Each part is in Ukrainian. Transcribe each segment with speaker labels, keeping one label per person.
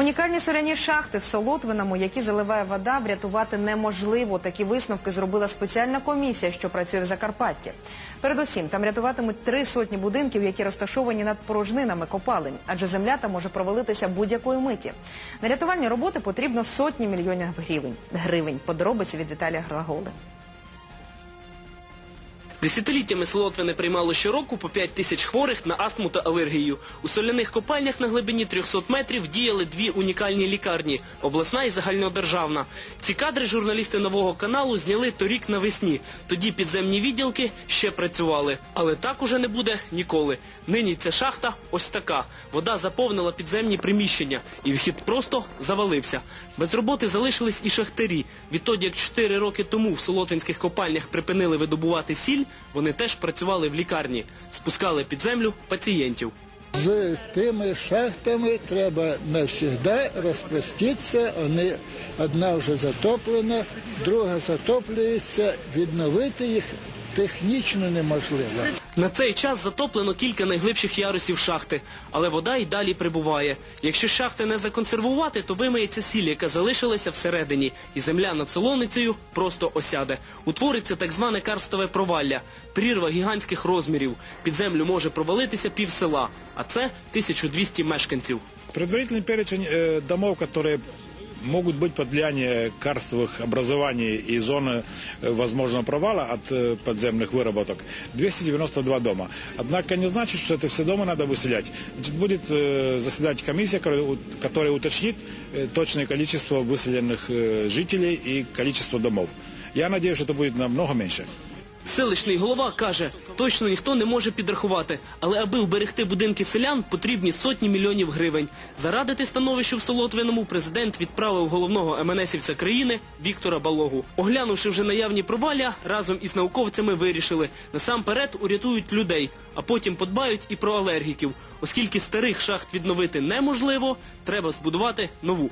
Speaker 1: Унікальні соляні шахти в Солотвиному, які заливає вода, врятувати неможливо. Такі висновки зробила спеціальна комісія, що працює в Закарпатті. Передусім, там рятуватимуть три сотні будинків, які розташовані над порожнинами копалень, адже земля там може провалитися будь-якої миті. На рятувальні роботи потрібно сотні мільйонів гривень. гривень. Подробиці від Віталія Глаголи.
Speaker 2: Десятиліттями Солотвине приймало щороку по 5 тисяч хворих на астму та алергію. У соляних копальнях на глибині 300 метрів діяли дві унікальні лікарні – обласна і загальнодержавна. Ці кадри журналісти нового каналу зняли торік навесні. Тоді підземні відділки ще працювали. Але так уже не буде ніколи. Нині ця шахта ось така. Вода заповнила підземні приміщення, і вхід просто завалився. Без роботи залишились і шахтарі. Відтоді, як 4 роки тому в солотвинських копальнях припинили видобувати сіль, вони теж працювали в лікарні, спускали під землю пацієнтів.
Speaker 3: З тими шахтами треба навсігда розпроститися. Вони одна вже затоплена, друга затоплюється. Відновити їх технічно неможливо.
Speaker 2: На цей час затоплено кілька найглибших ярусів шахти, але вода й далі прибуває. Якщо шахти не законсервувати, то вимиється сіль, яка залишилася всередині, і земля над солоницею просто осяде. Утвориться так зване карстове провалля, прірва гігантських розмірів. Під землю може провалитися пів села, а це 1200 мешканців.
Speaker 4: Предварительный перечень э, домов, которые могут быть под влиянием карстовых образований и зоны э, возможного провала от э, подземных выработок 292 дома. Однако не значит, что это все дома надо выселять. Значит, будет э, заседать комиссия, которая, у- которая уточнит э, точное количество выселенных э, жителей и количество домов. Я надеюсь, что это будет намного меньше.
Speaker 2: Селищний голова каже, точно ніхто не може підрахувати, але аби вберегти будинки селян, потрібні сотні мільйонів гривень. Зарадити становищу в Солотвиному президент відправив головного МНСівця країни Віктора Балогу. Оглянувши вже наявні провалля, разом із науковцями вирішили, насамперед урятують людей, а потім подбають і про алергіків. Оскільки старих шахт відновити неможливо, треба збудувати нову.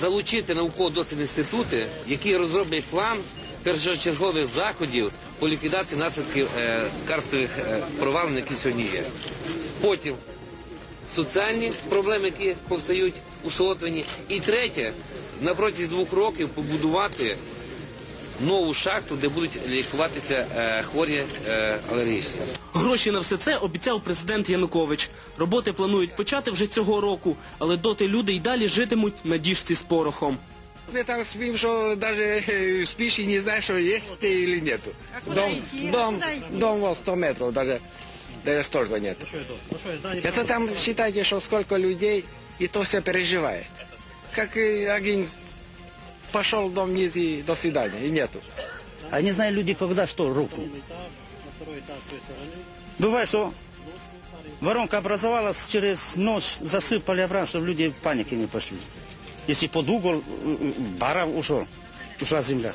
Speaker 5: залучити науково-дослідні інститути, які розроблять план першочергових заходів по ліквідації наслідків е, карстових е, провалин, які сьогодні є. Потім соціальні проблеми, які повстають у Солотвині. І третє, на протязі двох років побудувати нову шахту, де будуть лікуватися е, хворі алергічні.
Speaker 2: Гроші на все це обіцяв президент Янукович. Роботи планують почати вже цього року, але доти люди й далі житимуть на діжці з порохом.
Speaker 6: Мы там спим, что даже э, спишь и не знаешь, что есть ты или нету. Дом, дом, дом вот 100 метров, даже, даже столько нету. Это там считайте, что сколько людей, и то все переживает. Как и один пошел в дом вниз и до свидания, и нету.
Speaker 7: А не знаю люди, когда что рухнет. Бывает, что воронка образовалась, через ночь засыпали обратно, чтобы люди в панике не пошли. Если подуго бара ушел, ушла земля.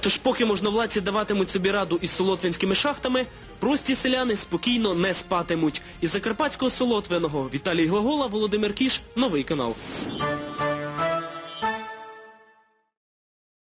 Speaker 2: Тож, поки можновладці даватимуть собі раду із солотвинськими шахтами, прості селяни спокійно не спатимуть. Із Закарпатського Солотвиного Віталій Глагола, Володимир Кіш, новий канал.